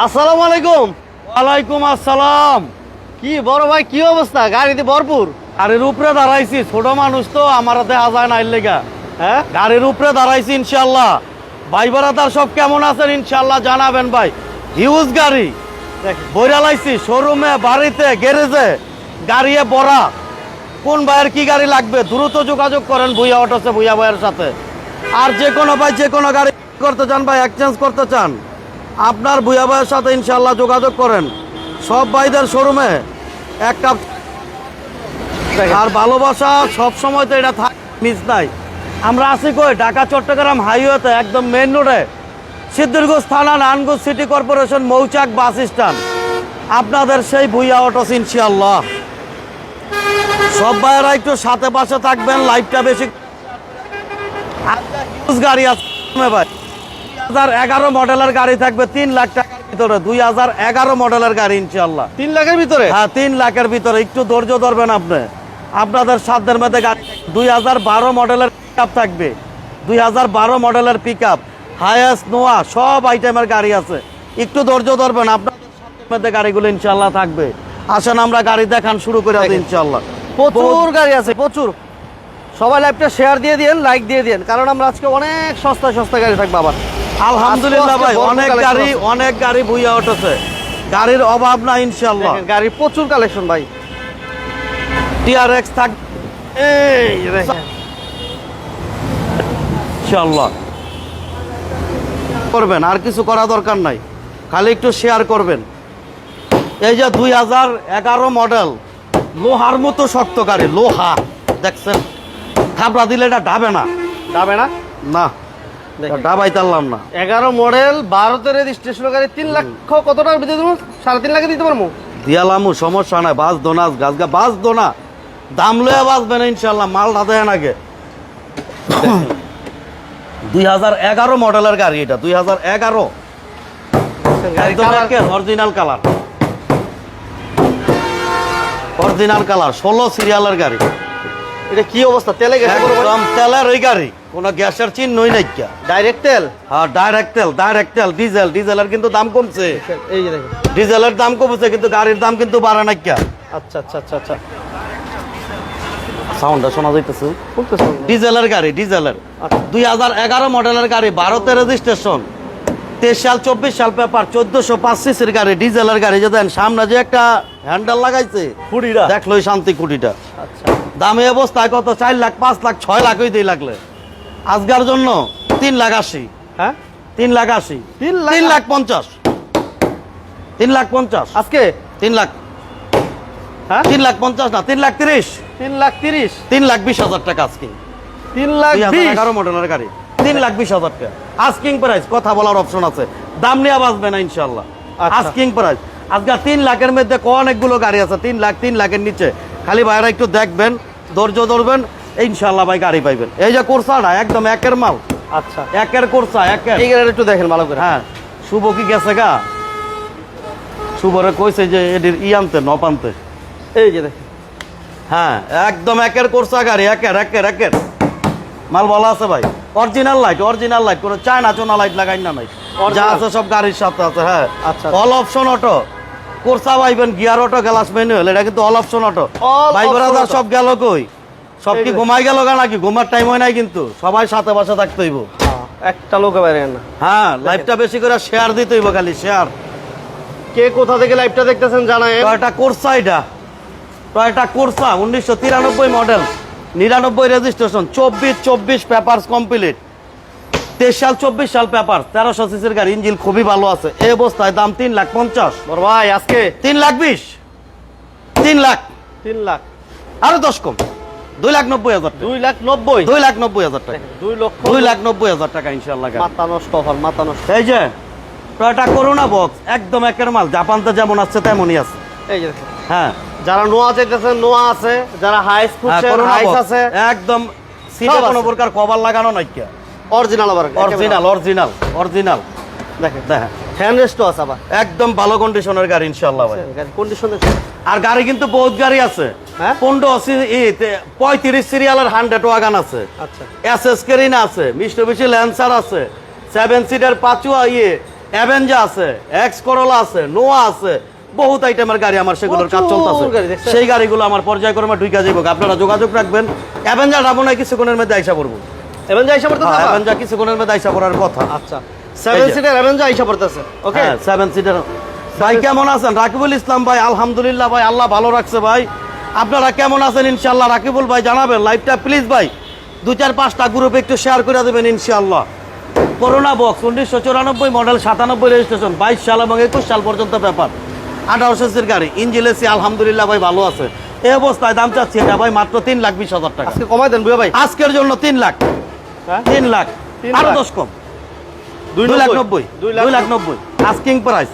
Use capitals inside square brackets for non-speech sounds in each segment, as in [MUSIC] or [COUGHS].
আসসালামু আলাইকুম। ওয়ালাইকুম আসসালাম। কি বড় ভাই কি অবস্থা? গাড়িতে ভরপুর? গাড়ির উপরে দাঁড়াইছি ছোট মানুষ তো আমার হাতে আজায় নাই লেগা। হ্যাঁ? গাড়ির উপরে দাঁড়াইছি ইনশাল্লাহ ভাই তার সব কেমন আছেন? ইনশাল্লাহ জানাবেন ভাই। হিউজ গাড়ি। দেখেন। বইরা লাইছি শোরুমে বাড়িতে গ্যারেজে গাড়িয়ে বড়া কোন ভাইয়ের কি গাড়ি লাগবে? দ্রুত যোগাযোগ করেন ভুইয়া অটোসে ভুইয়া ভাইয়ের সাথে। আর যে কোনো ভাই যে কোনো গাড়ি করতে চান ভাই এক্সচেঞ্জ করতে চান। আপনার ভুইয়া ভাইয়ের সাথে ইনশাল্লাহ যোগাযোগ করেন। সব ভাইদের শোরুমে একটা আর ভালোবাসা সব সময় তো এটা মিস নাই। আমরা আছি কই? ঢাকা, চট্টগ্রাম হাইওয়েতে, একদম মেন রোডে সিদ্ধিরগঞ্জ থানা Narayanganj city corporation, Mouchak bus stand. আপনাদের সেই ভুইয়া অটোস ইনশাল্লাহ সব ভাইয়েরা একটু সাথে পাশে থাকবেন লাইফটা বেশি গাড়ি আছে, ভাই। হাজার এগারো মডেলের গাড়ি থাকবে তিন লাখ টাকার ভিতরে দুই হাজার এগারো মডেলের গাড়ি ইনশাল্লাহ তিন লাখের ভিতরে? হ্যাঁ তিন লাখের ভিতরে একটু ধৈর্য ধরবেন আপনি। আপনাদের সাধ্যের মধ্যে গাড়ি দুই হাজার বারো মডেলের পিক থাকবে। দুই হাজার বারো মডেলের পিক আপ হায়েস্ট নোয়া সব আইটেমের গাড়ি আছে। একটু ধৈর্য ধরবেন আপনাদের সাধ্যের মধ্যে গাড়িগুলো ইনশাল্লাহ থাকবে। আসেন আমরা গাড়ি দেখান শুরু করে দিই। ইনশাল্লাহ প্রচুর গাড়ি আছে প্রচুর। সবাই লাইভটা শেয়ার দিয়ে দিন লাইক দিয়ে দিন কারণ আমরা আজকে অনেক সস্তা সস্তা গাড়ি থাকব আবার। আলহামদুলিল্লাহ ভাই অনেক গাড়ি অনেক গাড়ি বুইয়া উঠেছে। গাড়ির অভাব না ইনশাল্লাহ দেখেন, গাড়ির প্রচুর কালেকশন ভাই। টিআরএক্স থাক এই ইনশাল্লাহ করবেন আর কিছু করা দরকার নাই। খালি একটু শেয়ার করবেন। এই যে দুই হাজার এগারো মডেল লোহার মতো শক্ত গাড়ি লোহা দেখছেন? থাবড়া দিলে এটা ডাবে না। ডাবে না? না। ডাবাই তারলাম না। এগারো মডেল বারোতে রেজিস্ট্রেশন গাড়ি তিন লাখ কত টাকার ভিতরে দেবো সাড়ে তিন লাখে দিতে পারব? দিয়ালামু সমস্যা নাই বাস দোনাস গাছ গা বাস দোনা দাম লয়ে বাঁচবে না ইনশাল্লাহ মালটা দেয় আগে দুই হাজার এগারো মডেলের গাড়ি এটা দুই হাজার এগারো। গাড়ি অরিজিনাল কালার অরিজিনাল কালার ষোলো সিরিয়ালের গাড়ি। এটা কি অবস্থা? তেলে গেছে তেলের ওই গাড়ি। কোনো গ্যাসের চিহ্নই নাই ডাইরেক্ট তেল? হ্যাঁ ডাইরেক্ট তেল ডাইরেক্ট তেল ডিজেল ডিজেলের কিন্তু দাম কমছে। এই যে দেখেন। ডিজেলের দাম কমছে কিন্তু গাড়ির দাম কিন্তু বাড়ে না কিয়া আচ্ছা আচ্ছা আচ্ছা আচ্ছা। সাউন্ডটা শোনা যাইতেছে। ডিজেলের গাড়ি ডিজেলের আচ্ছা। দুই হাজার এগারো মডেলের গাড়ি ভারতে রেজিস্ট্রেশন তেইশ সাল চব্বিশ সাল পেপার চোদ্দশো পাঁচ সিসির গাড়ি ডিজেলের গাড়ি যে দেন সামনে যে একটা হ্যান্ডেল লাগাইছে কুড়িটা? দেখলোই শান্তি কুটিটা আচ্ছা। দামে অবস্থায় কত? চার লাখ পাঁচ লাখ ছয় লাখ হইতেই লাগলে। আজকার জন্য তিন লাখ আশি হ্যাঁ তিন লাখ আশি তিন লাখ তিন লাখ পঞ্চাশ তিন লাখ পঞ্চাশ আজকে তিন লাখ হ্যাঁ তিন লাখ পঞ্চাশ না তিন লাখ তিরিশ তিন লাখ তিরিশ তিন লাখ বিশ হাজার টাকা আজকে তিন লাখ এগারো মডেলের গাড়ি তিন লাখ বিশ হাজার টাকা আস্কিং প্রাইস কথা বলার অপশন আছে দাম নিয়ে বাঁচবে না ইনশাল্লাহ আচ্ছা। আস্কিং প্রাইস আজকাল তিন লাখের মধ্যে অনেকগুলো গাড়ি আছে তিন লাখ তিন লাখের নিচে খালি ভাইরা একটু দেখবেন ধৈর্য ধরবেন ইনশাল্লাহ ভাই গাড়ি পাইবেন। এই যে কোর্সাটা একদম একের মাল। আচ্ছা। একের কোর্সা একের। এই গাড়িটা একটু দেখেন ভালো করে। হ্যাঁ শুভ কি গেছে গা? শুভরে কইছে যে এটির ই আনতে নপ আনতে। এই যে দেখেন। হ্যাঁ একদম একের কোর্সা গাড়ি একের একের একের। মাল বলা আছে ভাই? অরিজিনাল লাইট অরিজিনাল লাইট কোনো চায়না চোনা লাইট লাগাই না নাই যা আছে সব গাড়ির সাথে আছে হ্যাঁ। আচ্ছা। অল অপশন অটো কোর্সা পাইবেন গিয়ার অটো গ্লাস ম্যানুয়াল এটা কিন্তু অল অপশন অটো ভাই সব গেল কই? সব কি ঘুমাই গেল নাকি? ঘুমার টাইম হয় নাই কিন্তু। সবাই সাথে বাসা থাকতে হইব। হ্যাঁ, একটা লোক বাইরে না হ্যাঁ লাইভটা বেশি করে শেয়ার দিতে হইব খালি শেয়ার কে কোথা থেকে লাইভটা দেখতেছেন জানায় টয়টা কোর্সা এটা। টয়টা কোর্সা উনিশশো তিরানব্বই মডেল নিরানব্বই রেজিস্ট্রেশন চব্বিশ চব্বিশ পেপারস কমপ্লিট তেইশ সাল চব্বিশ সাল পেপার তেরোশো সিসির গাড়ি ইঞ্জিন খুবই ভালো আছে। এই অবস্থায় দাম তিন লাখ পঞ্চাশ। ভাই আজকে? তিন লাখ বিশ। তিন লাখ। তিন লাখ। আরও দশ কম। দুই লাখ নব্বই হাজার টাকা। দুই লাখ নব্বই? দুই লাখ নব্বই হাজার টাকা। দুই লক্ষ দুই লাখ নব্বই হাজার টাকা ইনশাল্লাহ মাথা নষ্ট অফার মাথা নষ্ট। এই যে করোনা বক্স একদম একের মাল। জাপানতে যেমন তেমনই আছে। এই যে হ্যাঁ। যারা নোয়া চাইতেছেন নোয়া আছে। যারা হাইস হ্যাঁ, খুঁজছেন করোনা হাইস আছে। একদম সিটে কোনো প্রকার কভার লাগানো নাই কে। অরিজিনাল আবার অরিজিনাল অরিজিনাল অরিজিনাল দেখেন। দেখেন। আছে আবার। একদম ভালো কন্ডিশনের গাড়ি ইনশাল্লাহ ভাই। কন্ডিশন আর গাড়ি কিন্তু বহুত গাড়ি আছে? পনেরো পঁয়ত্রিশ সিরিয়ালের হান্ড্রেড ওয়াগান আছে। আচ্ছা। এস এস কেরিনা আছে ল্যান্সার আছে সেভেন সিটার পাচুয়া ইয়ে অ্যাভেঞ্জা আছে এক্স করোলা আছে নোয়া আছে বহুত আইটেমের গাড়ি আমার সেগুলোর কাজ চলতেছে। সেই গাড়িগুলো আমার পর্যায়ক্রমে ঢুকে আপনারা যোগাযোগ রাখবেন। অ্যাভেঞ্জার রাবো না কিছুক্ষণের মধ্যে আইসা পড়ব। এভেঞ্জা আইসা পড়তেছে হ্যাঁ, আবার? অ্যাভেঞ্জার কিছুক্ষণের মধ্যে আইসা পড়ার কথা। আচ্ছা। সেভেন সিটার এভেঞ্জা আইসা পড়তেছে ওকে হ্যাঁ সেভেন সিটার ভাই কেমন আছেন? রাকিবুল ইসলাম ভাই আলহামদুলিল্লাহ ভাই আল্লাহ ভালো রাখছে ভাই। আপনারা কেমন আছেন? ইনশাল্লাহ রাকিবুল ভাই জানাবেন লাইভটা প্লিজ ভাই। দু চার পাঁচটা গ্রুপে একটু শেয়ার করে দেবেন ইনশাল্লাহ করোনা বক্স উনিশশো চুরানব্বই মডেল সাতানব্বই রেজিস্ট্রেশন বাইশ সাল এবং একুশ সাল পর্যন্ত ব্যাপার। আঠারো সিসির গাড়ি ইঞ্জিন এসি আলহামদুলিল্লাহ ভাই ভালো আছে। এই অবস্থায় দাম চাচ্ছি এটা ভাই মাত্র তিন লাখ বিশ হাজার টাকা। আজকে কমাই দেন ভাই। আজকের জন্য তিন লাখ। হ্যাঁ? তিন লাখ। আরও দশ কম। দুই লাখ নব্বই। দুই লাখ নব্বই। আস্কিং প্রাইস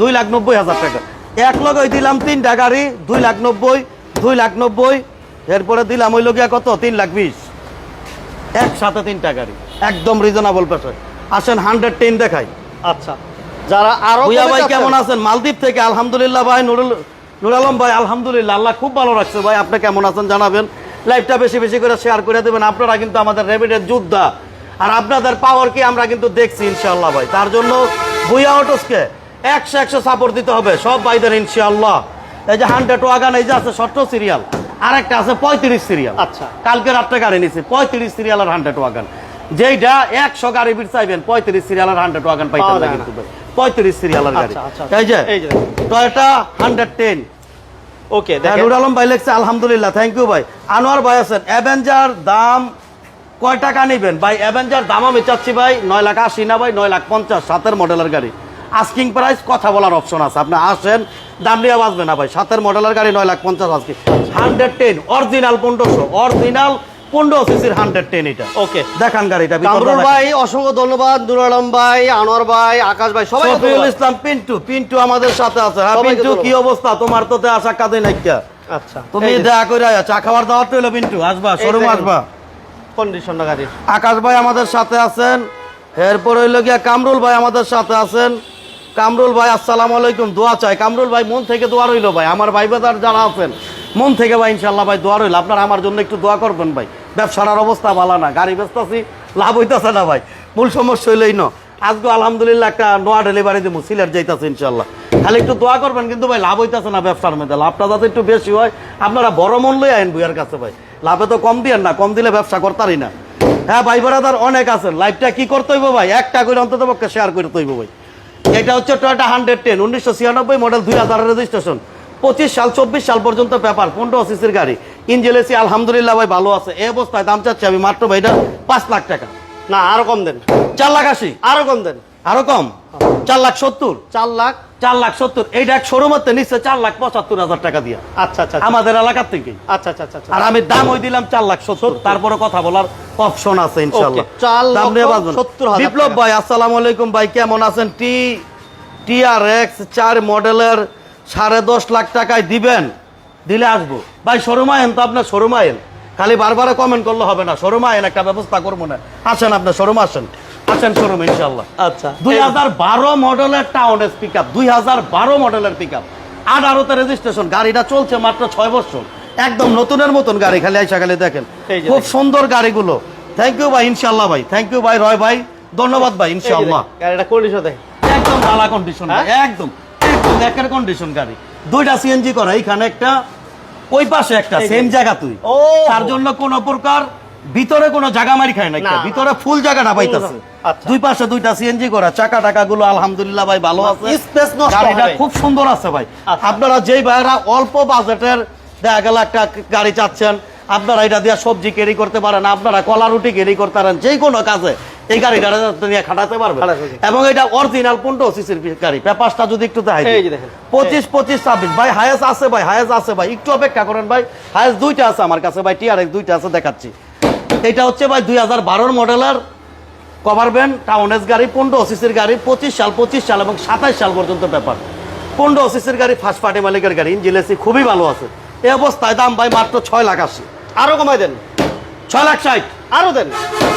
দুই লাখ নব্বই হাজার টাকা। এক লগে দিলাম তিনটা গাড়ি দুই লাখ নব্বই। দুই লাখ নব্বই এরপরে দিলাম ওই লগিয়া কত? তিন লাখ বিশ। একসাথে তিনটা গাড়ি। একদম রিজনেবল পেশায় আসেন হান্ড্রেড টেন দেখাই। আচ্ছা। যারা আরও ভুইয়া ভাই কেমন আছেন? মালদ্বীপ থেকে আলহামদুলিল্লাহ ভাই নুরুল নুর আলম ভাই আলহামদুলিল্লাহ আল্লাহ খুব ভালো রাখছে ভাই। আপনি কেমন আছেন জানাবেন। লাইভটা বেশি বেশি করে শেয়ার করে দেবেন। আপনারা কিন্তু আমাদের রেবিডের যোদ্ধা। আর আপনাদের পাওয়ার কি আমরা কিন্তু দেখছি ইনশাআল্লাহ ভাই। তার জন্য ভুইয়া অটোসকে একশো একশো সাপোর্ট দিতে হবে। সব ভাইদের ইনশাআল্লাহ। এই যে হান্ড্রেড ওয়াগান এই যে আছে ষষ্ঠ সিরিয়াল আর একটা আছে পঁয়ত্রিশ সিরিয়াল আচ্ছা। কালকে রাত্রে গাড়ি নিছি পঁয়ত্রিশ সিরিয়াল আর হান্ড্রেড ওয়াগান যেইটা একশো গাড়ি বিট চাইবেন পঁয়ত্রিশ সিরিয়াল আর হান্ড্রেড ওয়াগান না যায় কিন্তু। পঁয়ত্রিশ সিরিয়ালের গাড়ি। আচ্ছা, আচ্ছা, এই যে এই যে। Toyota hundred ten. ওকে হ্যাঁ, নুর আলম ভাই লেখছে আলহামদুলিল্লাহ থ্যাংক ইউ ভাই। আনোয়ার ভাই আছেন অ্যাভেঞ্জার দাম কয় টাকা নেবেন? ভাই অ্যাভেঞ্জার দাম আমি চাচ্ছি ভাই নয় লাখ আশি না ভাই নয় লাখ পঞ্চাশ সাতের মডেলের গাড়ি। আস্কিং প্রাইস কথা বলার অপশন আছে। আপনি আসেন দাম নিয়ে বাঁচবে না ভাই। সাতের মডেলের গাড়ি নয় লাখ পঞ্চাশ আজকে। হান্ড্রেড টেন অরিজিনাল পনেরোশো। অরিজিনাল পনেরো সিসির হান্ড্রেড টেন এটা। ওকে দেখান গাড়িটা কামরুল ভাই অসংখ্য ধন্যবাদ। নুর ভাই আনোয়ার ভাই আকাশ ভাই সবাই শফিউল ইসলাম পিন্টু পিন্টু আমাদের সাথে আছে। হ্যাঁ পিন্টু কি অবস্থা? তোমার তো আসা কাজে নাইকা আচ্ছা তুমি দেখা করে চা খাবার দাওয়াত রইল পিন্টু। আসবা শোরুম আসবা। কন্ডিশন গাড়ির। আকাশ ভাই আমাদের সাথে আছেন। এরপর হইল গিয়া কামরুল ভাই আমাদের সাথে আছেন। কামরুল ভাই, আসসালামু আলাইকুম, দোয়া চাই। কামরুল ভাই, মন থেকে দোয়া রইল ভাই। আমার ভাই বাজার যারা আছেন, মন থেকে ভাই ইনশাল্লাহ ভাই দোয়া রইল। আপনারা আমার জন্য একটু দোয়া করবেন ভাই। ব্যবসার অবস্থা ভালো না, গাড়ি বেচতেছি লাভ হইতেছে না ভাই। মূল সমস্যা হইলেই ন। আজকে আলহামদুলিল্লাহ একটা নোয়া ডেলিভারি দেবো সিলেট যাইতেছে ইনশাল্লাহ খালি একটু দোয়া করবেন, কিন্তু ভাই লাভ হইতেছে না ব্যবসার মধ্যে। লাভটা যাতে একটু বেশি হয়, আপনারা বড় মন লই আইন বুয়ার কাছে ভাই। লাভে তো কম দিয়েন না, কম দিলে ব্যবসা করতারই না। হ্যাঁ ভাই, বারাদার অনেক আছেন। লাইভটা কি করতে হইব ভাই? একটা করে অন্তত পক্ষে শেয়ার করতে হইব ভাই। এটা হচ্ছে টয়টা হান্ড্রেড টেন উনিশশো ছিয়ানব্বই মডেল দুই হাজার রেজিস্ট্রেশন পঁচিশ সাল চব্বিশ সাল পর্যন্ত পেপার পনেরো সিসির গাড়ি। ইঞ্জিন এসি আলহামদুলিল্লাহ ভাই ভালো আছে। এই অবস্থায় দাম চাচ্ছি আমি মাত্র ভাই এটা পাঁচ লাখ টাকা। না আরও কম দেন। চার লাখ আশি। আরও কম দেন। আরও কম? চার লাখ সত্তর। চার লাখ? চার লাখ সত্তর। এইটা এক শোরুমের নিচ্ছে চার লাখ পঁচাত্তর হাজার টাকা দিয়া। আচ্ছা আচ্ছা আচ্ছা। আমাদের এলাকার থেকে আচ্ছা আচ্ছা আচ্ছা আচ্ছা। আর আমি দাম ওই দিলাম চার লাখ সত্তর। তারপরে কথা বলার অপশন আছে ইনশাল্লাহ বিপ্লব ভাই আসসালামু আলাইকুম ভাই কেমন আছেন? টি টি আর এক্স চার মডেলের সাড়ে দশ লাখ টাকায় দিবেন। দিলে আসব। ভাই শোরুম আয়েন তো আপনার শোরুম আয়েন। খালি বারবার কমেন্ট করলে হবে না। শোরুম আয়েন একটা ব্যবস্থা করব না। আসেন আপনার শোরুম আসেন। আসেন শোরুম ইনশাল্লাহ আচ্ছা দুই হাজার বারো মডেলের টাউন পিক আপ দুই হাজার বারো মডেলের পিক আপ আঠারোতে রেজিস্ট্রেশন গাড়িটা চলছে মাত্র ছয় বছর। একদম নতুনের মতন গাড়ি খালি আইসা খালি দেখেন। খুব সুন্দর গাড়িগুলো। থ্যাংক ইউ ভাই ইনশাল্লাহ ভাই। থ্যাংক ইউ ভাই রয় ভাই। ধন্যবাদ ভাই ইনশাল্লাহ গাড়িটা কন্ডিশন একদম ভালো কন্ডিশন হ্যাঁ? একদম। একদম একের কন্ডিশন গাড়ি। দুইটা সিএনজি করা এইখানে একটা ওই পাশে একটা সেম জায়গা তুই। তার জন্য কোনো প্রকার ভিতরে কোনো জায়গা মারি খায় না। ভিতরে ফুল জায়গাটা পাইতাছে। দুই পাশে দুইটা সিএনজি করা চাকা টাকা গুলো আলহামদুলিল্লাহ ভাই ভালো আছে। গাড়িটা হবে। খুব সুন্দর আছে ভাই। আচ্ছা। আপনারা যেই ভাইরা অল্প বাজেটের দেখা গেল একটা গাড়ি চাচ্ছেন আপনারা এটা দিয়ে সবজি ক্যারি করতে পারেন আপনারা কলা রুটি ক্যারি করতে পারেন যে কোনো কাজে এই গাড়িটা নিয়ে খাটাতে পারবেন। এবং এটা অরিজিনাল পনেরো সিসির গাড়ি। পেপারটা যদি একটু দেখাই। পঁচিশ পঁচিশ ছাব্বিশ। ভাই হায়েস আছে ভাই হায়েস আছে ভাই। একটু অপেক্ষা করেন ভাই। হায়েস দুইটা আছে আমার কাছে ভাই টিআরএক্স দুইটা আছে দেখাচ্ছি। এটা হচ্ছে ভাই দুই হাজার বারোর মডেলের কভার ভ্যান টাউনেস গাড়ি পনেরো সিসির গাড়ি পঁচিশ সাল পঁচিশ সাল এবং সাতাইশ সাল পর্যন্ত পেপার পনেরো সিসির গাড়ি ফার্স্ট পার্টি মালিকের গাড়ি ইঞ্জিন এসি খুবই ভালো আছে। এই অবস্থায় দাম ভাই মাত্র ছয় লাখ আশি। আরও কমাই দেন। ছয় লাখ ষাট। আরও দেন।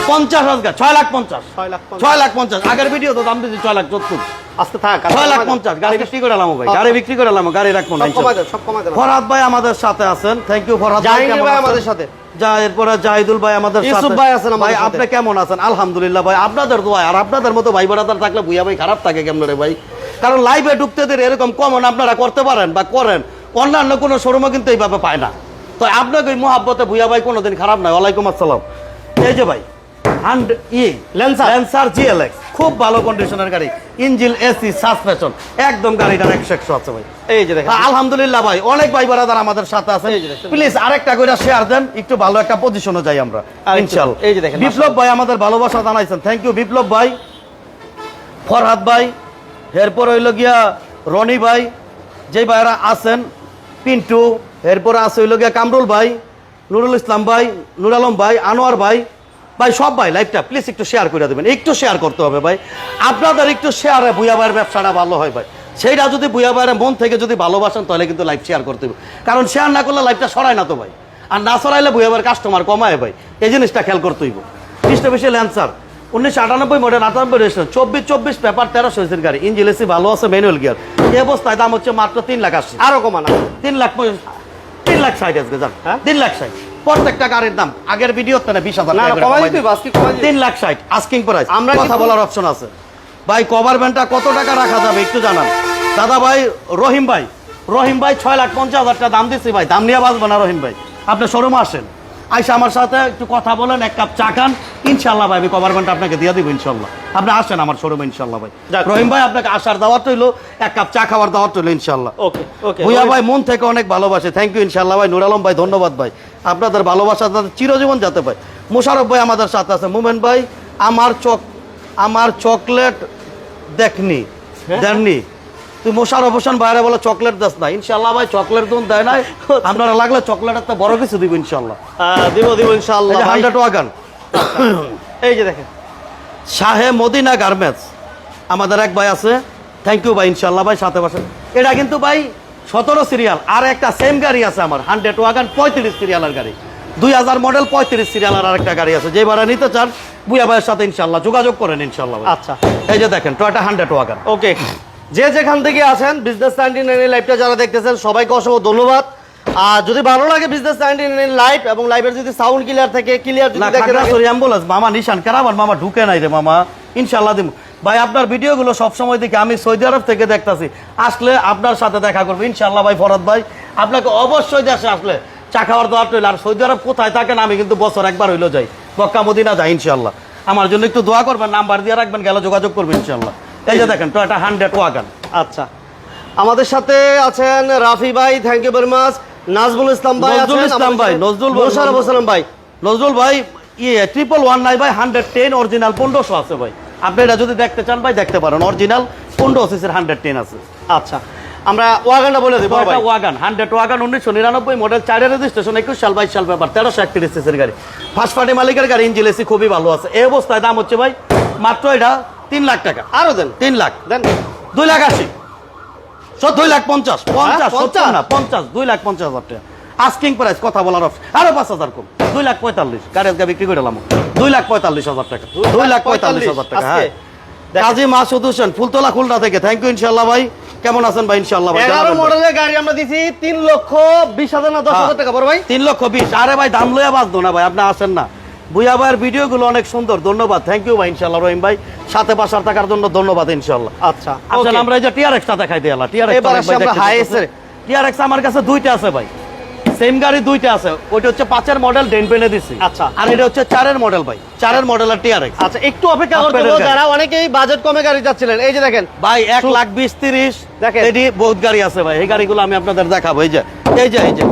পঞ্চাশ হাজার ছয় লাখ পঞ্চাশ। ছয় লাখ ছয় লাখ পঞ্চাশ। আগের ভিডিও তো দাম দিচ্ছি ছয় লাখ সত্তর আজকে থাক ছয় লাখ পঞ্চাশ। গাড়ি বিক্রি করে এলাম ভাই। গাড়ি বিক্রি করে এলাম গাড়ি রাখব না সব কমাই দেন সব কমাই দেন। ফরহাদ ভাই আমাদের সাথে আছেন। থ্যাংক ইউ ফরহাদ ভাই? আমাদের সাথে। যা এরপরে জাহিদুল ভাই আমাদের ইউসুফ ভাই আছেন ভাই আপনি কেমন আছেন? আলহামদুলিল্লাহ ভাই আপনাদের দোয়া আর আপনাদের মতো ভাই বোনাদার থাকলে ভুইয়া ভাই খারাপ থাকে কেমন রে ভাই? কারণ লাইভে ঢুকতে এরকম কমন আপনারা করতে পারেন বা করেন অন্যান্য কোনো শোরুমও কিন্তু এইভাবে পায় না। তো আপনাকে ওই মহাব্বতে ভুইয়া ভাই কোনোদিন খারাপ নয় ওয়ালাইকুম আসসালাম। এই যে ভাই ই। ল্যান্সার জিএলএক্স খুব ভালো কন্ডিশনের গাড়ি। ইঞ্জিল এসি সাসপেনশন একদম গাড়িটার একশো একশো আছে ভাই। এই যে দেখেন। আলহামদুলিল্লাহ ভাই অনেক ভাই বারাদার আমাদের সাথে আছে। প্লিজ আরেকটা করে শেয়ার দেন একটু ভালো একটা পজিশনে যাই আমরা। ইনশাআল্লাহ। এই যে দেখেন, বিপ্লব ভাই আমাদের ভালোবাসা জানাইছেন। থ্যাংক ইউ বিপ্লব ভাই। ফরহাদ ভাই। এরপর হইল গিয়া রনি ভাই। যে ভাইরা আছেন পিন্টু। এরপর আছে হইল গিয়া কামরুল ভাই। নুরুল ইসলাম ভাই নুর আলম ভাই আনোয়ার ভাই। ভাই, সব ভাই লাইভটা প্লিজ একটু শেয়ার করে দেবেন। একটু শেয়ার করতে হবে ভাই। আপনাদের একটু শেয়ারে ভুয়া ভাইয়ের ব্যবসাটা ভালো হয় ভাই। সেইটা যদি ভুয়া ভাইয়ের মন থেকে যদি ভালোবাসেন, তাহলে কিন্তু লাইভ শেয়ার করতে হবে। কারণ শেয়ার না করলে লাইভটা সরায় না তো ভাই। আর না সরাইলে ভুয়া ভাইয়ের কাস্টমার কমায় ভাই। এই জিনিসটা খেয়াল করতে হইব। বিশটা বেশি ল্যান্সার উনিশশো আটানব্বই মডেল আটানব্বই রেজিস্ট্রেশন, চব্বিশ চব্বিশ পেপার তেরো সইসের গাড়ি। ইঞ্জিন এসি ভালো আছে ম্যানুয়াল গিয়ার এই অবস্থায় দাম হচ্ছে মাত্র তিন লাখ আশি। আরও কমানো তিন লাখ তিন লাখ ষাট আজকে যান হ্যাঁ? তিন লাখ ষাট। প্রত্যেকটা গাড়ির দাম। আগের ভিডিও তো না বিশ হাজার তিন লাখ ষাট আস্কিং প্রাইস আমরা আমরা কথা বলার অপশন আছে। ভাই কভার ভ্যানটা কত টাকা রাখা যাবে একটু জানান। দাদা ভাই রহিম ভাই রহিম ভাই ছয় লাখ পঞ্চাশ হাজার টাকা দাম দিচ্ছি ভাই। দাম নিয়ে বাঁচবো না রহিম ভাই। আপনি শোরুমে আসেন। আইসা আমার সাথে একটু কথা বলেন এক কাপ চা খান। ইনশাল্লাহ ভাই আমি কভার ব্যান্ডটা আপনাকে দিয়ে দিব ইনশাল্লাহ আপনি আসেন আমার শোরুমে ইনশাল্লাহ ভাই। রহিম ভাই আপনাকে আসার দাওয়াত হইল এক কাপ চা খাওয়ার দাওয়াত হইল ইনশাল্লাহ ওকে ওকে ভুইয়া ভাই মন থেকে অনেক ভালোবাসে। থ্যাংক ইউ ইনশাল্লাহ ভাই নুর আলম ভাই ধন্যবাদ ভাই। আপনাদের ভালোবাসা তাদের চিরজীবন যাতে পাই মোশারফ ভাই আমাদের সাথে আছে। মোমেন ভাই আমার চক আমার চকলেট দেখনি হ্যাঁ? দেননি। তুই মোশারফ হোসেন বাইরে বলে চকলেট দাস না। ইনশাল্লাহ ভাই চকলেট দুন দেয় নাই। [LAUGHS] আপনারা লাগলে চকলেট একটা বড় কিছু দিব ইনশাল্লাহ দিব দিব ইনশাআল্লাহ ভাই। হান্ড্রেড ওয়াগান [COUGHS] এই যে দেখেন। শাহে মদিনা গার্মেন্টস আমাদের এক ভাই আছে। থ্যাংক ইউ ভাই ইনশাল্লাহ ভাই সাথে বসেন। এটা কিন্তু ভাই সতেরো সিরিয়াল আর একটা সেম গাড়ি আছে আমার। হান্ড্রেড ওয়াগান পঁয়ত্রিশ সিরিয়ালের গাড়ি। দুই হাজার মডেল পঁয়ত্রিশ সিরিয়ালের আরেকটা গাড়ি আছে। যে ভাড়া নিতে চান বুয়া ভাইয়ের সাথে ইনশাল্লাহ যোগাযোগ করেন ইনশাল্লাহ আচ্ছা। এই যে দেখেন টয়টা হান্ড্রেড ওয়াগান ওকে যে যেখান থেকে আছেন বিজনেস নাইনটি নাইন লাইভটা যারা দেখতেছেন সবাইকে অসংখ্য ধন্যবাদ। আর যদি ভালো লাগে বিজনেস নাইনটি নাইন লাইভ এবং লাইভের যদি সাউন্ড ক্লিয়ার থাকে ক্লিয়ার যদি না দেখে থাকেন- খাগড়াছড়ি অ্যাম্বুলেন্স মামা নিশান কেরামান মামা ঢুকে নাই রে মামা? ইনশাল্লাহ দিম ভাই আপনার ভিডিওগুলো সবসময় দেখি আমি সৌদি আরব থেকে দেখতাছি। আসলে আপনার সাথে দেখা করব ইনশাল্লাহ ভাই ফরদ ভাই। আপনাকে অবশ্যই দেশে আসলে চা খাওয়ার দোয়ার তৈল আর সৌদি আরব কোথায় থাকেন আমি কিন্তু বছর একবার হইল যাই। মক্কা মদিনা যাই ইনশাল্লাহ আমার জন্য একটু দোয়া করবেন নাম্বার দিয়ে রাখবেন গেলে যোগাযোগ করবেন ইনশাল্লাহ এই যে দেখেন টয়টা হান্ড্রেড ওয়াগান আচ্ছা। আমাদের সাথে আছেন রাফি ভাই thank you very much Nazmul Islam ভাই নজরুল ইসলাম ভাই, নজরুল হোসেন ভাই। নজরুল ভাই ইয়ে ট্রিপল ওয়ান নাই ভাই হান্ড্রেড টেন অরিজিনাল পনেরোশো আছে ভাই। আপনি এটা যদি দেখতে চান ভাই দেখতে পারেন অরিজিনাল পনেরো সিসের হান্ড্রেড টেন আছে। আচ্ছা আমরা ওয়াগানটা বলে দেবো ভাই। ওয়াগান হান্ড্রেড ওয়াগান উনিশশো নিরানব্বই মডেল চারের রেজিস্ট্রেশন একুশ সাল বাইশ সাল ব্যাপার তেরোশো একত্রিশ সিসের গাড়ি। ফার্স্ট পার্টি মালিকের গাড়ি ইঞ্জিল এসি খুবই ভালো আছে। এই অবস্থায় দাম হচ্ছে ভাই মাত্র এটা তিন লাখ টাকা। আরও দেন। তিন লাখ। দেন। দুই লাখ আশি। দুই লাখ পঞ্চাশ। পঞ্চাশ পঞ্চাশ? না পঞ্চাশ দুই লাখ পঞ্চাশ হাজার টাকা। আস্কিং প্রাইস কথা বলার অপশন আরও পাঁচ হাজার কম। দুই লাখ পঁয়তাল্লিশ। গাড়ি বিক্রি করে এলাম দুই লাখ পঁয়তাল্লিশ হাজার টাকা। দুই লাখ পঁয়তাল্লিশ হাজার টাকা? হ্যাঁ। কাজী মাসুদ হোসেন ফুলতলা খুলনা থেকে। থ্যাংক ইউ ইনশাল্লাহ ভাই। কেমন আছেন ভাই ইনশাল্লাহ ভাই? এগারো জানাবেন ভাই। মডেলের গাড়ি আমরা দিছি তিন লক্ষ বিশ হাজার না দশ হ্যাঁ। হাজার টাকা বড় ভাই। তিন লক্ষ বিশ। আরে ভাই দাম লইয়া বাঁচতো না ভাই। আপনি আসেন না। বুয়া ভাইয়ের ভিডিওগুলো অনেক সুন্দর ধন্যবাদ। থ্যাংক ইউ ভাই ইনশাল্লাহ রহিম ভাই। সাথে পাশার থাকার জন্য ধন্যবাদ ইনশাল্লাহ আচ্ছা আসলে আমরা এই যে টিআরএক্সটা দেখাই দিই আল্লাহ এবার আসি আমরা। টিআরএক্স কাছে দুইটা আছে ভাই। সেম গাড়ি দুইটা আছে ওইটা হচ্ছে পাঁচের মডেল ডেন পেনে দিছি। আচ্ছা। আর এটা হচ্ছে চারের মডেল ভাই চারের মডেল আর টিআরএক্স আচ্ছা একটু অপেক্ষা করতে হবে যারা অনেকেই বাজেট কমে গাড়ি যাচ্ছিলেন। এই যে দেখেন ভাই এক লাখ বিশ তিরিশ দেখেন। এটি বহুত গাড়ি আছে ভাই এই গাড়িগুলো আমি আপনাদের দেখাবো এই যে এই যে এই যে।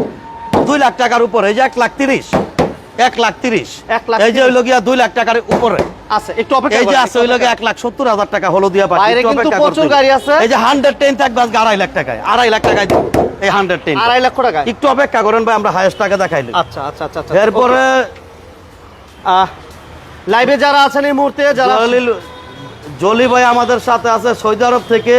দুই লাখ টাকার উপরে এই যে এক লাখ তিরিশ। এক লাখ তিরিশ। এই যে হইল গিয়া দুই লাখ টাকার উপরে। আছে একটু অপেক্ষা এই যে আছে হইল গিয়া এক লাখ সত্তর হাজার টাকা হলো দিয়া পাচ্ছি বাইরে কিন্তু প্রচুর গাড়ি আছে। এই যে হান্ড্রেড টেন থাকবে আজকে আড়াই লাখ টাকায় আড়াই লাখ টাকায় দিব। এই হান্ড্রেড টেন আড়াই লক্ষ টাকা একটু অপেক্ষা করেন ভাই আমরা হায়েস্ট টাকা দেখাইলি আচ্ছা আচ্ছা আচ্ছা এরপরে লাইভে যারা আছেন এই মুহূর্তে যারা জলি ভাই আমাদের সাথে আছে সৌদি আরব থেকে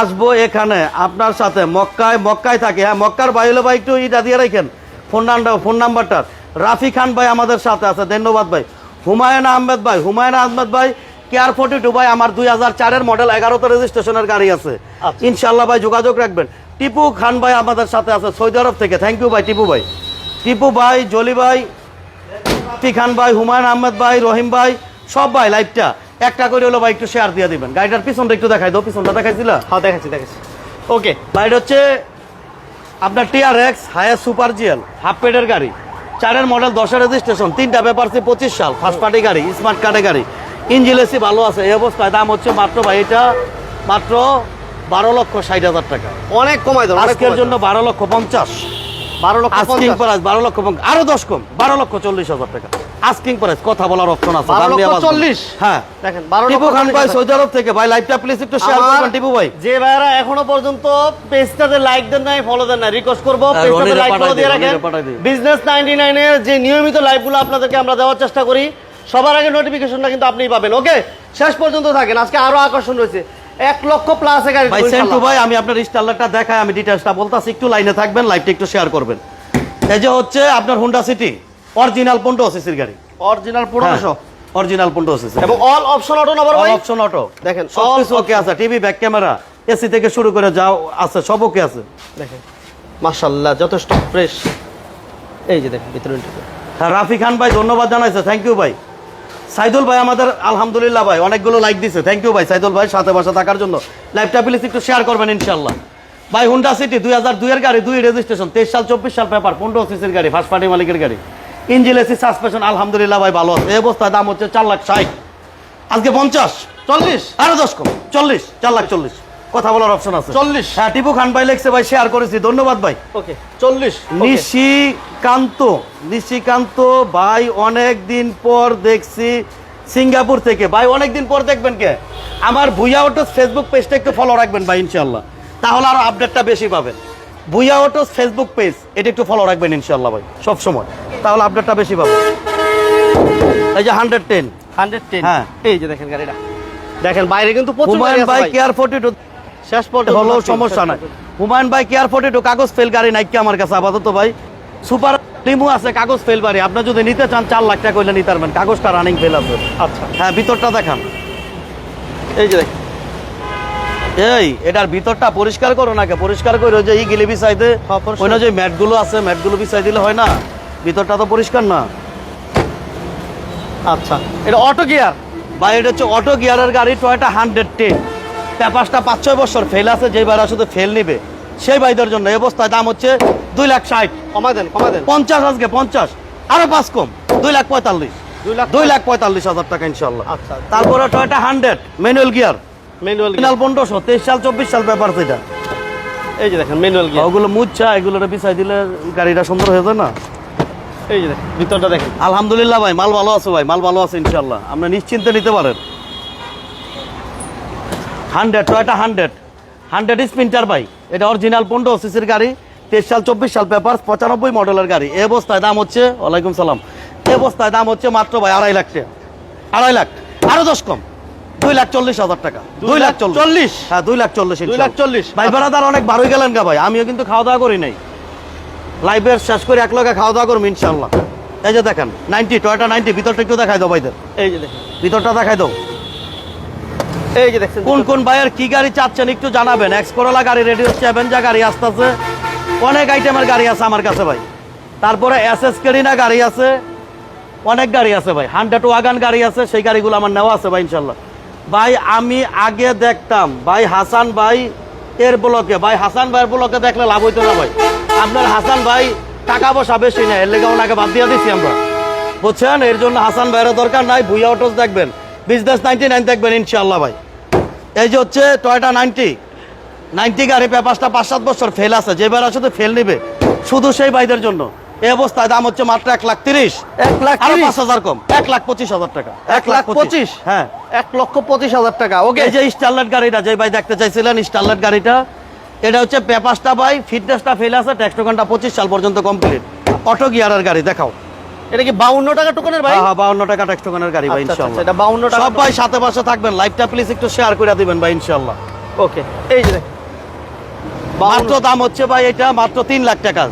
আসব এখানে আপনার সাথে। মক্কায় মক্কায় থাকে। হ্যাঁ মক্কার ভাই হলে ভাই একটু ইটা দিয়ে রাখেন। ফোন নাম্বার ফোন নাম্বারটা। রাফি খান ভাই আমাদের সাথে আছে ধন্যবাদ ভাই। হুমায়ুন আহমেদ ভাই হুমায়ুন আহমেদ ভাই কেয়ার ফোর্টি টু ভাই আমার দুই হাজার চারের মডেল এগারোতে রেজিস্ট্রেশনের গাড়ি আছে। আচ্ছা। ইনশাল্লাহ ভাই যোগাযোগ রাখবেন। টিপু খান ভাই আমাদের সাথে আছে সৌদি আরব থেকে। থ্যাংক ইউ ভাই টিপু ভাই। টিপু ভাই জলি ভাই মুফতি খান ভাই হুমায়ুন আহমেদ ভাই রহিম ভাই সব ভাই লাইভটা একটা করে হলো ভাই একটু শেয়ার দিয়ে দিবেন। গাড়িটার পিছনটা একটু দেখাই দাও পিছনটা দেখাইছিল? হ্যাঁ দেখাচ্ছি দেখাচ্ছি। ওকে বাইরে হচ্ছে আপনার TRX Hiace super GL half পেডের গাড়ি। চারের মডেল দশের রেজিস্ট্রেশন তিনটা পেপারসি পঁচিশ সাল ফার্স্ট পার্টি গাড়ি স্মার্ট কার্ডে গাড়ি। ইঞ্জিন এসি ভালো আছে এই অবস্থায় দাম হচ্ছে মাত্র ভাই এটা মাত্র বারো লক্ষ ষাট হাজার টাকা। অনেক কমায় দাম আজকের জন্য বারো লক্ষ পঞ্চাশ। বারো লক্ষ পঞ্চাশ। বারো লক্ষ পঞ্চাশ আরও দশ কম বারো লক্ষ চল্লিশ হাজার টাকা। আস্কিং প্রাইস কথা বলার অপশন আছে? হ্যাঁ। দেখেন টিপু খান ভাই সৌদি আরব থেকে ভাই লাইভটা প্লিজ একটু শেয়ার করবেন টিপু ভাই। যে ভাইরা এখনও পর্যন্ত পেজটাতে লাইক দেন নাই ফলো দেন নাই রিকোয়েস্ট করব পেজটাতে লাইক ফলো দিয়ে রাখেন। বিজনেস নাইনটি নাইনের যে নিয়মিত লাইভগুলো আপনাদেরকে আমরা দেওয়ার চেষ্টা করি সবার আগে নোটিফিকেশনটা কিন্তু আপনিই পাবেন ওকে শেষ পর্যন্ত থাকেন আজকে আরও আকর্ষণ রয়েছে। এক লক্ষ প্লাস গাড়ি ভাই সেন্টু ভাই আমি আপনার স্টারলারটা দেখাই আমি ডিটেলসটা বলতাছি একটু লাইনে থাকবেন লাইভটা একটু শেয়ার করবেন। এই যে হচ্ছে আপনার হুন্ডা সিটি অরিজিনাল পনেরো সিসির গাড়ি। অরিজিনাল পনেরোশো অরিজিনাল পনেরো সিসি এবং অল অপশন অটো নাম্বার ভাই অপশন অটো দেখেন, সব কিছু ওকে আছে টিভি ব্যাক ক্যামেরা এসি থেকে শুরু করে যাও আছে সব ওকে আছে। দেখেন মাশাআল্লাহ যথেষ্ট ফ্রেশ এই যে দেখেন ভিতরে। হ্যাঁ রাফি খান ভাই ধন্যবাদ জানাইছে থ্যাংক ইউ ভাই। সাইদুল ভাই আমাদের আলহামদুলিল্লাহ ভাই অনেকগুলো লাইক দিছে থ্যাংক ইউ ভাই সাইদুল ভাই সাথে বসে থাকার জন্য। লাইভটা প্লিজ একটু শেয়ার করবেন ইনশাল্লাহ ভাই হুন্ডা সিটি দুই হাজার দুইয়ের গাড়ি দুই রেজিস্ট্রেশন তেইশ সাল চব্বিশ সাল পেপার পনেরো সিসির গাড়ি ফার্স্ট পার্টি মালিকের গাড়ি। ইঞ্জিন এসি সাসপেশন আলহামদুলিল্লাহ ভাই ভালো আছে। এই অবস্থায় দাম হচ্ছে চার লাখ ষাট। আজকে পঞ্চাশ। চল্লিশ? আরও দশ কম। চল্লিশ? চার লাখ চল্লিশ। কথা বলার অপশন আছে। চল্লিশ। হ্যাঁ টিপু খান ভাই লেখছে ভাই শেয়ার করেছি। ধন্যবাদ ভাই। ওকে চল্লিশ। নিশিকান্ত নিশিকান্ত ভাই অনেক দিন পর দেখছি সিঙ্গাপুর থেকে। ভাই অনেক দিন পর দেখবেন কে? আমার ভুইয়া অটোস ফেসবুক পেজটা একটু ফলো রাখবেন ভাই ইনশাল্লাহ তাহলে আরও আপডেটটা বেশি পাবেন। ভুইয়া অটোস ফেসবুক পেজ এটা একটু ফলো রাখবেন ইনশাল্লাহ ভাই সব সময়। তাহলে আপডেটটা বেশি পাবেন এই যে হান্ড্রেড টেন হান্ড্রেড টেন হ্যাঁ। এই যে দেখেন গাড়িটা। দেখেন বাইরে কিন্তু প্রচুর ভাই। কেয়ার ফোর্টি টু শেষ পর্যন্ত হলো সমস্যা নাই। হুমায়ুন ভাই কেয়ার ফোর্টি টু কাগজ ফেল গাড়ি নাইকি আমার কাছে আপাতত ভাই। সুপার টিমও আছে কাগজ ফেল বাড়ি। আপনি যদি নিতে চান চার লাখ টাকা কইলে নিতে পারবেন। কাগজটা রানিং ফেল আছে। আচ্ছা। হ্যাঁ ভিতরটা দেখান। এই যে দেখেন। এই এটার ভিতরটা পরিষ্কার করো নাকি? পরিষ্কার করে যে ই গিলি বিছাইতে। ওই যে ম্যাটগুলো আছে ম্যাটগুলো বিছাই দিলে হয় না? ভিতরটা তো পরিষ্কার না? আচ্ছা। এটা অটো গিয়ার ভাই এটা হচ্ছে অটো গিয়ারের গাড়ি টয়টা হান্ড্রেড টেন। পেপারসটা পাঁচ ছয় বছর ফেল আছে যেই বাইরা শুধু ফেল নিবে। সেই ভাইদের জন্য এই অবস্থায় দাম হচ্ছে দুই লাখ ষাট। কমাই দেন কমাই দেন। পঞ্চাশ আজকে পঞ্চাশ। আরও পাঁচ কম দুই লাখ পঁয়তাল্লিশ। দুই লাখ দুই লাখ পঁয়তাল্লিশ হাজার টাকা ইনশাল্লাহ আচ্ছা। তারপরে Toyota hundred manual gear manual final পনেরোশো তেইশ সাল চব্বিশ সাল পেপার এই যে দেখেন ম্যানুয়াল গিয়ার ওগুলো মুচ্ছা এগুলো বিছাই দিলে গাড়িটা সুন্দর হয়ে যায় না? এই যে দেখেন ভিতরটা দেখেন। আলহামদুলিল্লাহ ভাই মাল ভালো আছে ভাই মাল ভালো আছে ইনশাল্লাহ আপনি নিশ্চিন্তে নিতে পারেন। Hundred Toyota hundred. Hundred sprinter ভাই এটা অরিজিনাল পনেরো সিসির গাড়ি তেইশ সাল চব্বিশ সাল পেপার পঁচানব্বই মডেলের গাড়ি। এ অবস্থায় দাম হচ্ছে ওয়ালাইকুম সালাম। এ অবস্থায় দাম হচ্ছে মাত্র ভাই আড়াই লাখ টাকা। আড়াই লাখ আরও দশ কম। দুই লাখ চল্লিশ হাজার টাকা। দুই লাখ চল্লিশ। হ্যাঁ দুই লাখ চল্লিশ দুই লাখ চল্লিশ। ভাই বেড়াদার অনেক বারোই গেলেন গা ভাই। আমিও কিন্তু খাওয়া দাওয়া করি নাই। লাইভের শেষ করে এক লগে খাওয়া দাওয়া করব ইনশাল্লাহ। এই যে দেখেন নাইনটি টয়টা নাইনটি ভিতরটা একটু দেখাই দাও ভাইদের। এই যে দেখেন। ভিতরটা দেখাই দাও। এই যে দেখছেন কোন কোন ভাইয়ের কি গাড়ি চাচ্ছেন একটু জানাবেন। এক্স করোলা গাড়ি রেডি হচ্ছে অ্যাভেঞ্জা গাড়ি আসতেছে। অনেক আইটেমের গাড়ি আছে আমার কাছে ভাই। তারপরে এস এস কেরিনা গাড়ি আছে। অনেক গাড়ি আছে ভাই। হান্ড্রেড ওয়াগান গাড়ি আছে। সেই গাড়িগুলো আমার নেওয়া আছে ভাই ইনশাল্লাহ। ভাই, আমি আগে দেখতাম। ভাই, হাসান ভাই এর ব্লকে। ভাই, হাসান ভাইয়ের ব্লকে দেখলে লাভ হইতো না ভাই। আপনার হাসান ভাই টাকা পয়সা বেশি নেই এর লেগে ওনাকে বাদ দিয়ে দিচ্ছি আমরা। বুঝছেন? এর জন্য হাসান ভাইয়ের দরকার নাই, ভুইয়া অটোস দেখবেন। বিজনেস নাইনটি নাইন দেখবেন ইনশাল্লাহ ভাই। এই যে হচ্ছে টয়টা নাইনটি নাইনটি গাড়ি পেপারসটা পাঁচ সাত বছর ফেল আছে। যে বেড়া তো ফেল নিবে, শুধু সেই ভাইদের জন্য। এই অবস্থায় দাম হচ্ছে মাত্র এক লাখ তিরিশ। এক লাখ আরও পাঁচ হাজার কম। এক লাখ পঁচিশ হাজার টাকা। এক লাখ পঁচিশ। হ্যাঁ। এক লক্ষ পঁচিশ হাজার টাকা ওকে। এই যে স্টারলাইট গাড়িটা যে ভাই দেখতে চাইছিলেন স্টারলাইট গাড়িটা এটা হচ্ছে পেপারসটা ভাই ফিটনেসটা ফেল আছে ট্যাক্স টোকানটা পঁচিশ সাল পর্যন্ত কমপ্লিট অটো গিয়ারের গাড়ি দেখাও। এটা কি বাউন্ন টাকা টোকনের ভাই? হ্যাঁ হ্যাঁ বাউন্ন টাকা ট্যাক্স টোকানের গাড়ি ভাই আচ্ছা, আচ্ছা, ইনশাল্লাহ এটা 52 টাকা সব ভাই সাথে পাশে থাকবেন লাইভটা প্লিজ একটু শেয়ার করে দিবেন ভাই ইনশাল্লাহ ওকে এই যে মাত্র দাম হচ্ছে ভাই এটা মাত্র তিন লাখ টাকা।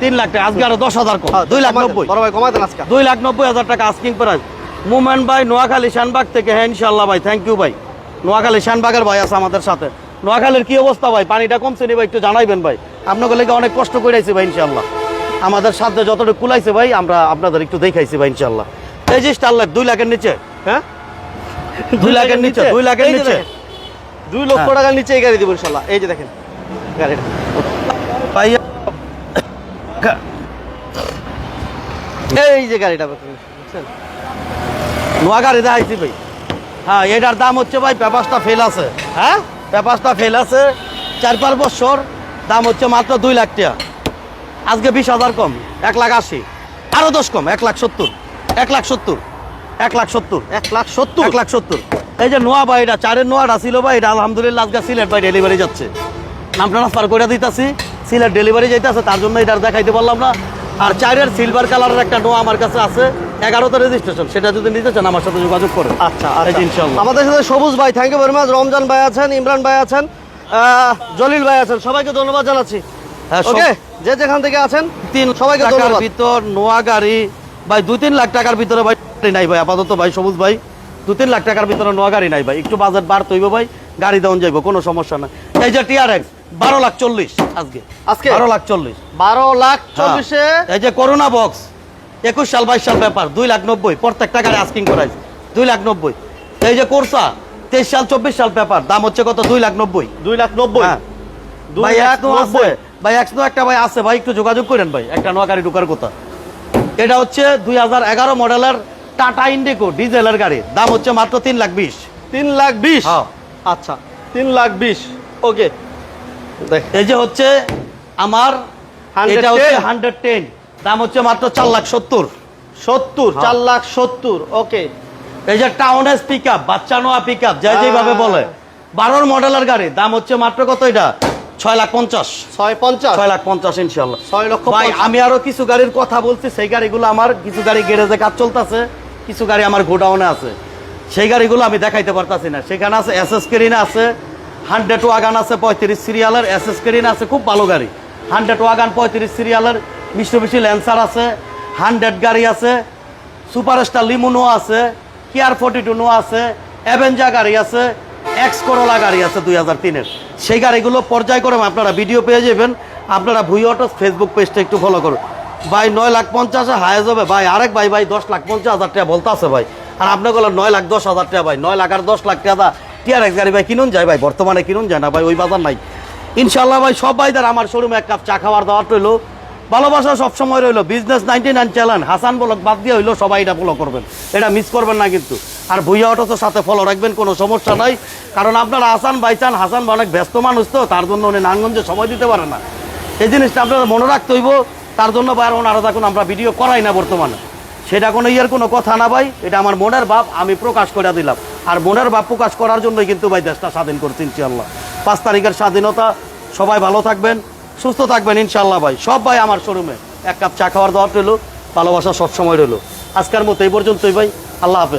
তিন লাখ টাকা আজকে আরও দশ হাজার কম। হ্যাঁ, দুই লাখ নব্বই। বড় ভাই আজকে। দুই লাখ নব্বই হাজার টাকা আস্কিং প্রাইস মুমেন ভাই নোয়াখালী শানবাগ থেকে হ্যাঁ ইনশাল্লাহ ভাই থ্যাংক ইউ ভাই। নোয়াখালী শানবাগের ভাই আছে আমাদের সাথে। নোয়াখালীর কি অবস্থা ভাই? পানিটা কমছে নি ভাই? একটু জানাইবেন ভাই। আপনাকে লেগে অনেক কষ্ট করেছি ভাই ইনশাল্লাহ আমাদের সাথে যতটুকু কুলাইছে ভাই আমরা আপনাদের একটু দেখাইছি ভাই ইনশাল্লাহ এই যে স্টারলাইট দুই লাখের নিচে হ্যাঁ? [LAUGHS] দুই লাখের নিচে দুই লাখের নিচে। দুই লক্ষ হ্যাঁ। টাকার নিচে এই গাড়ি দিব ইনশাল্লাহ এই যে দেখেন গাড়িটা। ভাই এই যে গাড়িটা বুঝছেন? নোয়া গাড়ি দেখাইছি ভাই। হ্যাঁ এটার দাম হচ্ছে ভাই পেপাসটা ফেল আছে। হ্যাঁ? পেপাসটা ফেল আছে চার পাঁচ বছর দাম হচ্ছে মাত্র দুই লাখ টাকা। আজকে বিশ হাজার কম এক লাখ আশি। আরও দশ কম এক লাখ সত্তর। এক লাখ সত্তর। এক লাখ সত্তর। এক লাখ সত্তর? এক লাখ সত্তর। এই যে নোয়া ভাই এটা চারের নোয়াটা ছিল ভাই এটা আলহামদুলিল্লাহ আজকে সিলেট ভাই ডেলিভারি যাচ্ছে। নাম ট্রান্সফার করে দিতেছি সিলেট ডেলিভারি যাইতেছে তার জন্য এটা দেখাইতে পারলাম না। আর চারের সিলভার কালারের একটা নোয়া আমার কাছে আছে এগারোতে রেজিস্ট্রেশন সেটা যদি নিতে চান আমার সাথে যোগাযোগ করে। আচ্ছা আচ্ছা। ইনশাল্লাহ আমাদের সাথে সবুজ ভাই thank you very much Ramzan ভাই আছেন ইমরান ভাই আছেন জলিল ভাই আছেন সবাইকে ধন্যবাদ জানাচ্ছি। হ্যাঁ, ওকে যে যেখান থেকে আছেন তিন সবাইকে ধন্যবাদ। ভিতর নোয়া গাড়ি ভাই দুই তিন লাখ টাকার ভিতরে ভাই নাই ভাই আপাতত ভাই সবুজ ভাই। দু তিন লাখ টাকার ভিতরে নোয়া গাড়ি নাই ভাই। একটু বাজেট বার তৈব ভাই গাড়ি দেওয়া যাইব কোনো সমস্যা নাই। এই যে টিআর এক্স বারো লাখ চল্লিশ আজকে। আজকে? বারো লাখ চল্লিশ। বারো লাখ চল্লিশে? হ্যাঁ। এই যে করোনা বক্স একুশ সাল বাইশ সাল ব্যাপার দুই লাখ নব্বই প্রত্যেকটা গাড়ি আস্কিং করাইছে দুই লাখ নব্বই। এই যে কোর্সা তেইশ সাল চব্বিশ সাল পেপার দাম হচ্ছে কত? দুই লাখ নব্বই। দুই লাখ নব্বই? হ্যাঁ। ভাই এক্সনো আছে নব্বই? ভাই এক্সনো একটা ভাই আছে। ভাই একটু যোগাযোগ করেন ভাই একটা নোয়া গাড়ি ঢুকার কথা। এটা হচ্ছে দুই হাজার এগারো মডেলের টাটা ইন্ডিকো ডিজেলের গাড়ি। দাম হচ্ছে মাত্র তিন লাখ বিশ। তিন লাখ বিশ? হ্যাঁ। আচ্ছা তিন লাখ বিশ। ওকে। এই যে হচ্ছে আমার এটা হচ্ছে হান্ড্রেড টেন। দাম হচ্ছে মাত্র চার লাখ সত্তর। সত্তর হ্যাঁ। চার লাখ সত্তর ওকে। এই যে টাউন এস পিক আপ বাচ্চা নোয়া পিক আপ যাই যেভাবে। বলে। বারোর মডেলের গাড়ি দাম হচ্ছে মাত্র কত এটা? ছয় লাখ পঞ্চাশ। ছয় পঞ্চাশ? ছয় লাখ পঞ্চাশ ইনশাল্লাহ ছয় লক্ষ ভাই আমি আরও কিছু গাড়ির কথা বলছি সেই গাড়িগুলো আমার কিছু গাড়ি গ্যারেজে কাজ চলতেছে। কিছু গাড়ি আমার গোডাউনে আছে। সেই গাড়িগুলো আমি দেখাইতে পারতাছি না। সেখানে আছে এস এস কেরিন আছে, হান্ড্রেড ওয়াগান আছে পঁয়ত্রিশ সিরিয়ালের, এস এস কেরিন আছে, খুব ভালো গাড়ি। হান্ড্রেড ওয়াগান পঁয়ত্রিশ সিরিয়ালের মিশ্রবিশি ল্যান্সার আছে, হান্ড্রেড গাড়ি আছে, সুপারস্টার লিমুনো আছে, কিয়ার ফোর্টি টুনো আছে, অ্যাভেঞ্জা গাড়ি আছে, এক্স করোলা গাড়ি আছে দুই হাজার তিনের। সেই গাড়িগুলো পর্যায়ক্রমে আপনারা ভিডিও পেয়ে যাবেন। আপনারা ভুই অটোস ফেসবুক পেজটা একটু ফলো করুন। ভাই, নয় লাখ পঞ্চাশে হায়াজ হবে ভাই, আরেক ভাই ভাই, দশ লাখ পঞ্চাশ হাজার টাকা বলতে আছে ভাই। আর আপনার বলেন নয় লাখ দশ হাজার টাকা ভাই, নয় লাখ আর দশ লাখ টাকা টিআর এক্স গাড়ি ভাই, কিনুন যায় ভাই, বর্তমানে কিনুন যায় না ভাই, ওই বাজার নাই। ইনশাল্লাহ ভাই, সব ভাইদের আমার শোরুমে এক কাপ চা খাওয়ার দাওয়াত রইল। ভালোবাসা সবসময় রইল। Business ninety nine channel Hasan বলক বাদ দিয়ে হইল, সবাই এটা ফলো করবেন। এটা মিস করবেন না কিন্তু। আর ভুইয়া অটোসের সাথে ফলো রাখবেন, কোনো সমস্যা নাই। কারণ আপনারা হাসান বাইচান হাসান অনেক ব্যস্ত মানুষ তো, তার জন্য উনি নারায়ণগঞ্জে সময় দিতে পারে না। এই জিনিসটা আপনারা মনে রাখতে হইব। তার জন্য ভাই আর ওনারা এখন আমরা ভিডিও করাই না বর্তমানে। সেটা কোনো ইয়ের কোনো কথা না ভাই, এটা আমার মনের ভাব, আমি প্রকাশ করে দিলাম। আর মনের ভাব প্রকাশ করার জন্যই কিন্তু ভাই দেশটা স্বাধীন করছি ইনশাল্লাহ পাঁচ তারিখের স্বাধীনতা, সবাই ভালো থাকবেন, সুস্থ থাকবেন ইনশাল্লাহ ভাই। সব ভাই আমার শোরুমে। এক কাপ চা খাওয়ার দাওয়াত রইল, ভালোবাসা সবসময় রইল। আজকের মতো এই পর্যন্তই ভাই, আল্লাহ হাফেজ।